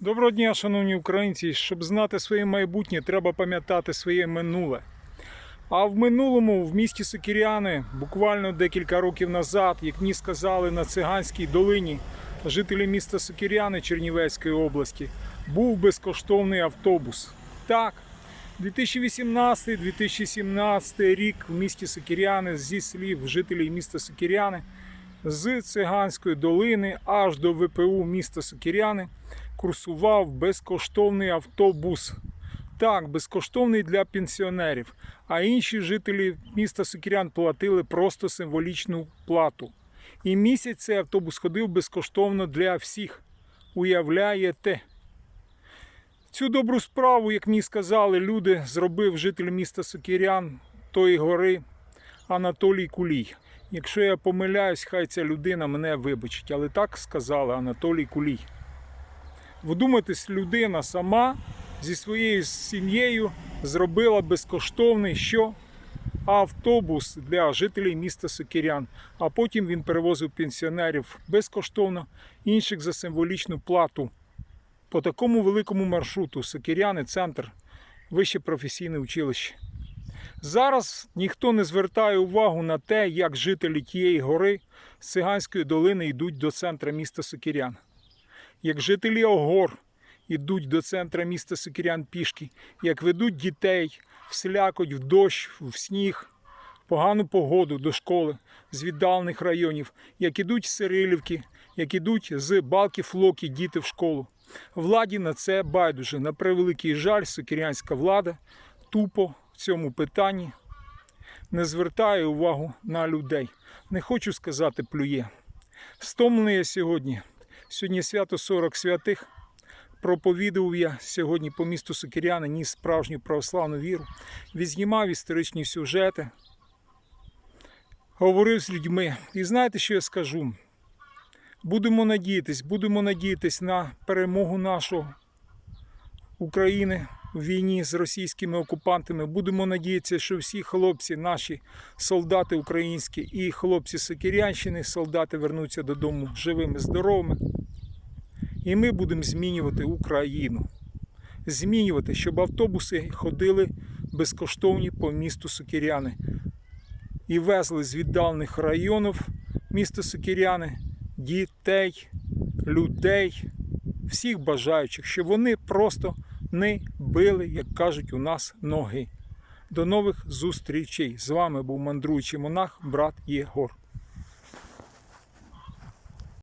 Доброго дня, шановні українці. Щоб знати своє майбутнє, треба пам'ятати своє минуле. А в минулому в місті Сокіряни, буквально декілька років назад, як мені сказали на циганській долині, жителі міста Сокіряни Чернівецької області, був безкоштовний автобус. Так, 2018-2017 рік в місті Сокіряни зі слів жителів міста Сокіряни з циганської долини аж до ВПУ міста Сокіряни курсував безкоштовний автобус. Так, безкоштовний для пенсіонерів. А інші жителі міста Сокірян платили просто символічну плату. І місяць цей автобус ходив безкоштовно для всіх. Уявляєте? Цю добру справу, як мені сказали люди, зробив житель міста Сокірян тої гори Анатолій Кулій. Якщо я помиляюсь, хай ця людина мене вибачить, але так сказали Анатолій Кулій. Вдумайтесь, людина сама зі своєю сім'єю зробила безкоштовний що? автобус для жителів міста Сокірян. А потім він перевозив пенсіонерів безкоштовно, інших за символічну плату. По такому великому маршруту Сокіряни, центр, вище професійне училище. Зараз ніхто не звертає увагу на те, як жителі тієї гори з Циганської долини йдуть до центра міста Сокірян як жителі Огор ідуть до центра міста Сокірян пішки, як ведуть дітей в в дощ, в сніг, в погану погоду до школи з віддалених районів, як ідуть з Сирилівки, як ідуть з балки флоки діти в школу. Владі на це байдуже. На превеликий жаль, сокірянська влада тупо в цьому питанні не звертає увагу на людей. Не хочу сказати плює. Стомлений я сьогодні. Сьогодні свято 40 святих. Проповідував я сьогодні по місту Сокиряни, ніс справжню православну віру, відзнімав історичні сюжети, говорив з людьми. І знаєте, що я скажу? Будемо надіятись, будемо надіятись на перемогу нашого України в війні з російськими окупантами. Будемо надіятися, що всі хлопці, наші солдати українські і хлопці Сокирянщини, солдати вернуться додому живими, здоровими. І ми будемо змінювати Україну. Змінювати, щоб автобуси ходили безкоштовні по місту Сокиряни. І везли з віддалених районів міста Сокиряни дітей, людей, всіх бажаючих, щоб вони просто не били, як кажуть у нас, ноги. До нових зустрічей. З вами був мандруючий монах, брат Єгор.